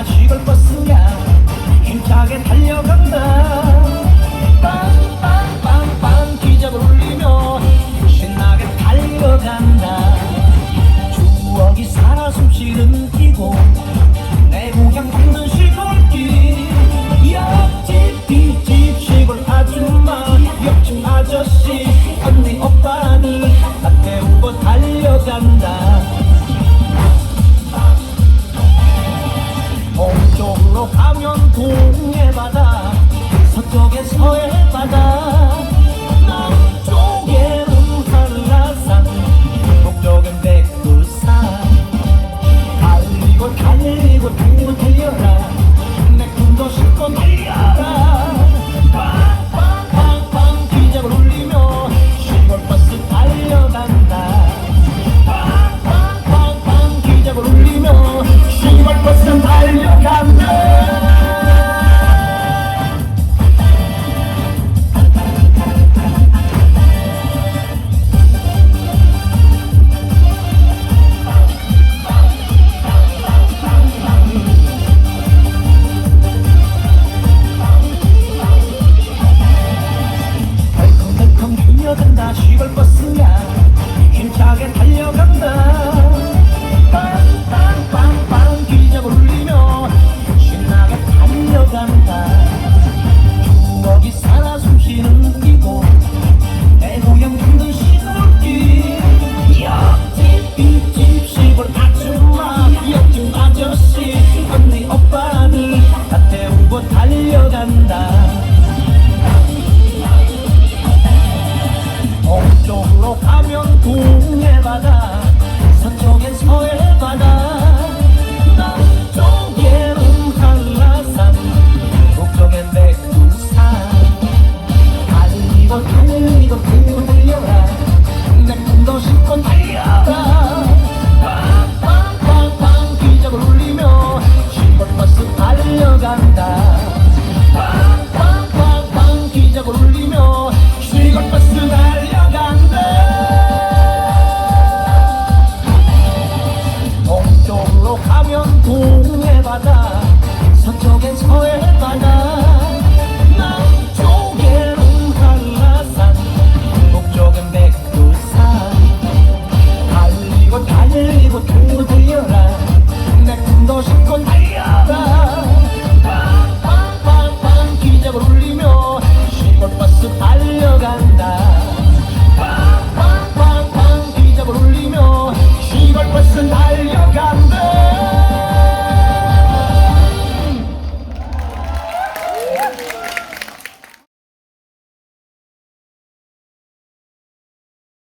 야 시골 버스야. 힘차게 달려간다. 빵빵빵빵 기적을 울리며 신나게 달려간다. 추억이 살아 숨쉬는 기고 동해 바다 서쪽에 서해 바다. Yeah.